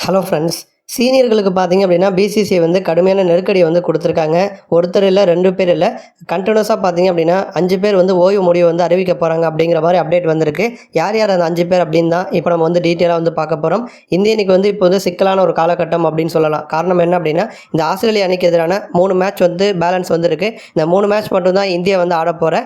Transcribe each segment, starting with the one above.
Hello friends சீனியர்களுக்கு பார்த்தீங்க அப்படின்னா BCCI வந்து கடுமையான நெருக்கடியை வந்து கொடுத்துருக்காங்க. ஒருத்தர் இல்லை ரெண்டு பேர் இல்லை. கண்டினியூஸாக பார்த்தீங்க அப்படின்னா அஞ்சு பேர் வந்து ஓய்வு முடிவு வந்து அறிவிக்க போகிறாங்க அப்படிங்கிற மாதிரி அப்டேட் வந்திருக்கு. யார் யார் அந்த அஞ்சு பேர் அப்படின்னு தான் இப்போ நம்ம வந்து டீட்டெயிலாக வந்து பார்க்க போகிறோம் இந்திய வந்து இப்போ வந்து சிக்கலான ஒரு காலகட்டம் அப்படின்னு சொல்லலாம். காரணம் என்ன அப்படின்னா இந்த ஆஸ்திரேலியா அணிக்கு எதிரான மூணு மேட்ச் வந்து பேலன்ஸ் வந்திருக்கு. இந்த மூணு மேட்ச் மட்டும்தான் இந்தியா வந்து ஆட போகிற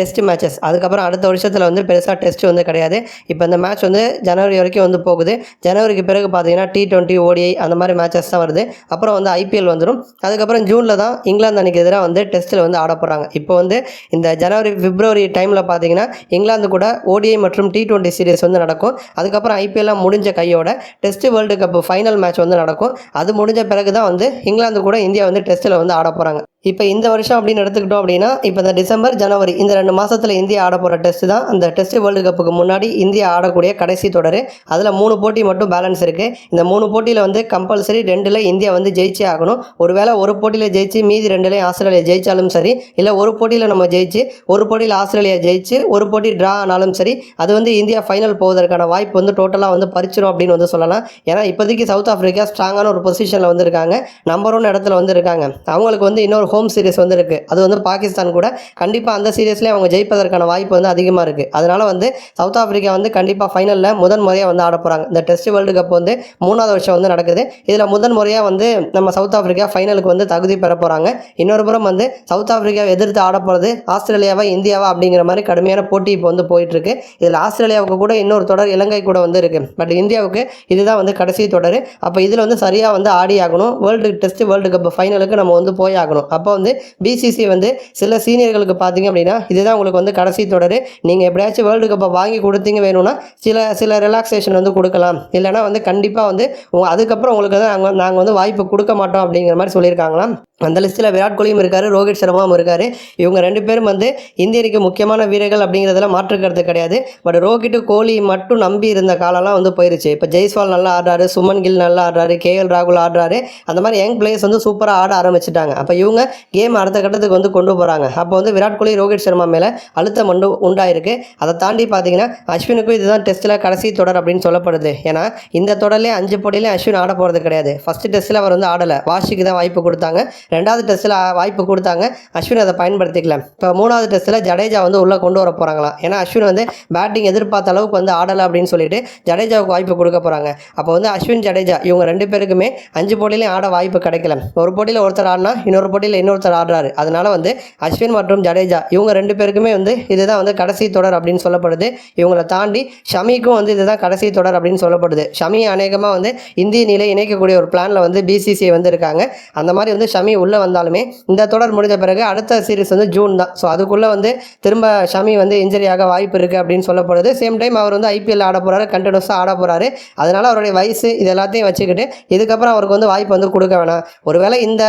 டெஸ்ட் மேட்சஸ் அதுக்கப்புறம் அடுத்த வருஷத்தில் வந்து பெருசாக டெஸ்ட் வந்து கிடையாது. இப்போ இந்த மேட்ச் வந்து ஜனவரி வரைக்கும் வந்து போகுது. ஜனவரிக்கு பிறகு பார்த்தீங்கன்னா டி ட்வெண்ட்டி ஓடிஐ அந்த மாதிரி மேட்சஸ் தான் வருது. அப்புறம் வந்து ஐபிஎல் வந்துடும் அதுக்கப்புறம் ஜூனில் தான் இங்கிலாந்து அணிக்கு எதிராக வந்து டெஸ்ட்டில் வந்து ஆட போகிறாங்க இப்போ வந்து இந்த ஜனவரி பிப்ரவரி டைமில் பார்த்தீங்கன்னா இங்கிலாந்து கூட ஓடிஐ மற்றும் டி டுவெண்ட்டி சீரிஸ் வந்து நடக்கும். அதுக்கப்புறம் ஐபிஎல்லாம் முடிஞ்ச கையோட test world cup final match வந்து நடக்கும். அது முடிஞ்ச பிறகு தான் வந்து இங்கிலாந்து கூட இந்தியா வந்து டெஸ்ட்டில் வந்து ஆட போகிறாங்க இப்போ இந்த வருஷம் அப்படின்னு எடுத்துக்கிட்டோம் அப்படின்னா இப்போ இந்த டிசம்பர் ஜனவரி இந்த ரெண்டு மாதத்தில் இந்தியா ஆட போகிற டெஸ்ட் தான். அந்த டெஸ்ட் வேர்ல்டு கப்புக்கு முன்னாடி இந்தியா ஆடக்கூடிய கடைசி தொடர். அதில் மூணு போட்டி மட்டும் பேலன்ஸ் இருக்குது இந்த மூணு போட்டியில் வந்து கம்பல்சரி ரெண்டில் இந்தியா வந்து ஜெயிச்சே ஆகணும். ஒருவேளை ஒரு போட்டியில் ஜெயிச்சு மீதி ரெண்டுலேயும் ஆஸ்திரேலியா ஜெயிச்சாலும் சரி இல்லை ஒரு போட்டியில் நம்ம ஜெயிச்சு ஒரு போட்டியில் ஆஸ்திரேலியா ஜெயிச்சு ஒரு போட்டி ட்ரா ஆனாலும் சரி அது வந்து இந்தியா ஃபைனல் போவதற்கான வாய்ப்பு வந்து டோட்டலாக வந்து பறிச்சிடும் அப்படின்னு வந்து சொல்லலாம். ஏன்னா இப்போதைக்கு சவுத் ஆஃப்ரிக்கா ஸ்ட்ராங்கான ஒரு பொசிஷனில் வந்து இருக்காங்க. நம்பர் ஒன் இடத்துல வந்து இருக்காங்க. அவங்களுக்கு வந்து இன்னொரு ஹோம் சீரிஸ் வந்து இருக்குது அது வந்து பாகிஸ்தான் கூட கண்டிப்பாக அந்த சீரியஸ்லேயே அவங்க ஜெயிப்பதற்கான வாய்ப்பு வந்து அதிகமாக இருக்குது அதனால் வந்து சவுத் ஆஃப்ரிக்கா வந்து கண்டிப்பாக ஃபைனலில் முதன் முறையாக வந்து ஆட போகிறாங்க இந்த டெஸ்ட் வேர்ல்டு கப் வந்து மூணாவது வருஷம் வந்து நடக்குது. இதில் முதன் முறையாக வந்து நம்ம சவுத் ஆஃப்ரிக்கா ஃபைனலுக்கு வந்து தகுதி பெற போகிறாங்க இன்னொரு புறம் வந்து சவுத் ஆஃப்ரிக்காவை எதிர்த்து ஆட போகிறது ஆஸ்திரேலியாவா இந்தியாவா அப்படிங்கிற மாதிரி கடுமையான போட்டி இப்போ வந்து போயிட்டுருக்கு இதில் ஆஸ்திரேலியாவுக்கு கூட இன்னொரு தொடர் இலங்கை கூட வந்து இருக்குது பட் இந்தியாவுக்கு இதுதான் வந்து கடைசி தொடர். அப்போ இதில் வந்து சரியாக வந்து ஆடி ஆகணும் வேர்ல்டு டெஸ்ட் வேர்ல்டு கப் ஃபைனலுக்கு நம்ம வந்து போய் ஆகணும் அப்போ வந்து பிசிசி வந்து சில சீனியர்களுக்கு பார்த்தீங்க அப்படின்னா இதுதான் உங்களுக்கு வந்து கடைசி தொடர். நீங்கள் எப்படியாச்சும் வேர்ல்டு கப்பை வாங்கி கொடுத்தீங்க வேணும்னா சில சில ரிலாக்ஸேஷன் வந்து கொடுக்கலாம். இல்லைனா வந்து கண்டிப்பாக வந்து அதுக்கப்புறம் உங்களுக்கு வந்து நாங்கள் நாங்கள் வந்து வாய்ப்பு கொடுக்க மாட்டோம் அப்படிங்கிற மாதிரி சொல்லியிருக்காங்களாம். அந்த லிஸ்ட்டில் விராட் கோலியும் இருக்கார் ரோஹித் சர்மாவும் இருக்கார். இவங்க ரெண்டு பேரும் வந்து இந்தியனுக்கு முக்கியமான வீரர்கள் அப்படிங்கிறதுல மாற்று கருத்து கிடையாது. பட் ரோஹித் கோலி மட்டும் நம்பி இருந்த காலம்லாம் வந்து போயிருச்சு. இப்போ ஜெய்ஸ்வால் நல்லா ஆடுறாரு சுமன் கில் நல்லா ஆடுறாரு கேஎல் ராகுல் ஆடுறாரு. அந்த மாதிரி யங் பிளேயர்ஸ் வந்து சூப்பராக ஆட ஆரம்பிச்சிட்டாங்க. அப்போ இவங்க கேம் அடுத்த கட்டத்துக்கு வந்து கொண்டு போகிறாங்க அப்போ வந்து விராட் கோலி ரோஹித் சர்மா மேலே அழுத்தம் உண்டு உண்டாயிருக்கு. அதை தாண்டி பார்த்தீங்கன்னா அஸ்வினுக்கும் இதுதான் டெஸ்ட்டில் கடைசி தொடர் அப்படின்னு சொல்லப்படுது. ஏன்னா இந்த தொடர்லேயே அஞ்சு போட்டியிலையும் அஸ்வின் ஆட போகிறது கிடையாது. ஃபஸ்ட்டு டெஸ்ட்டில் அவர் வந்து ஆடலை. வாஷிக்கு தான் வாய்ப்பு கொடுத்தாங்க. ரெண்டாவது டெஸ்ட்டில் வாய்ப்பு கொடுத்தாங்க. அஸ்வின் அதை பயன்படுத்திக்கல. இப்போ மூணாவது டெஸ்ட்டில் ஜடேஜா வந்து உள்ளே கொண்டு வர போகிறாங்களாம் ஏன்னா அஸ்வின் வந்து பேட்டிங் எதிர்பார்த்த அளவுக்கு வந்து ஆடலை அப்படின்னு சொல்லிட்டு ஜடேஜாவுக்கு வாய்ப்பு கொடுக்க போகிறாங்க அப்போ வந்து அஸ்வின் ஜடேஜா இவங்க ரெண்டு பேருக்குமே அஞ்சு போட்டியிலையும் ஆட வாய்ப்பு கிடைக்கல. ஒரு போட்டியில் ஒருத்தர் ஆடினா இன்னொரு போட்டியில் இன்னொருத்தர் ஆடுறாரு. அதனால வந்து அஸ்வின் மற்றும் ஜடேஜா இவங்க ரெண்டு பேருக்குமே வந்து இதுதான் வந்து கடைசி தொடர் அப்படின்னு சொல்லப்படுது. இவங்களை தாண்டி ஷமிக்கும் வந்து இதுதான் கடைசி தொடர் அப்படின்னு சொல்லப்படுது. ஷமி அநேகமாக வந்து இந்திய நிலை இணைக்கக்கூடிய ஒரு பிளானில் வந்து பிசிசிஐ வந்து இருக்காங்க அந்த மாதிரி வந்து ஷமி உள்ளே வந்தாலுமே இந்த தொடர் முடிந்த பிறகு அடுத்த சீரிஸ் வந்து ஜூன் தான். ஸோ அதுக்குள்ளே வந்து திரும்ப ஷமி வந்து இன்ஜரியாக வாய்ப்பு இருக்குது அப்படின்னு சொல்லப்படுது. சேம் டைம் அவர் வந்து ஐபிஎல் ஆட போகிறாரு கண்டினியூஸாக ஆட போகிறாரு அதனால் அவருடைய வயசு இது எல்லாத்தையும் வச்சுக்கிட்டு இதுக்கப்புறம் அவருக்கு வந்து வாய்ப்பு வந்து கொடுக்க வேணாம். ஒருவேளை இந்த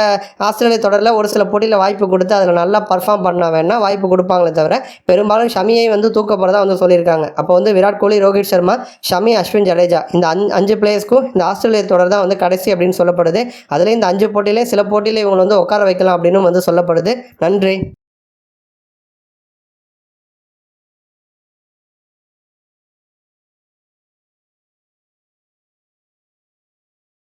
ஆஸ்திரேலிய தொடரில் ஒரு சில போட்டியில் வாய்ப்பு கொடுத்து அதில் நல்லா பர்ஃபார்ம் பண்ண வேணால் வாய்ப்பு கொடுப்பாங்களே தவிர பெரும்பாலும் ஷமியை வந்து தூக்க போகிறதா வந்து சொல்லியிருக்காங்க. அப்போ வந்து விராட் கோலி ரோஹித் சர்மா ஷமி அஸ்வின் ஜடேஜா இந்த அஞ்சு பிளேயர்ஸ்க்கும் இந்த ஆஸ்திரேலிய தொடர் தான் வந்து கடைசி அப்படின்னு சொல்லப்படுது. அதுலேயும் இந்த அஞ்சு போட்டியிலே சில போட்டியிலே அவங்களை வந்து உட்கார வைக்கலாம் அப்படின்னு வந்து சொல்லப்படுது. நன்றி.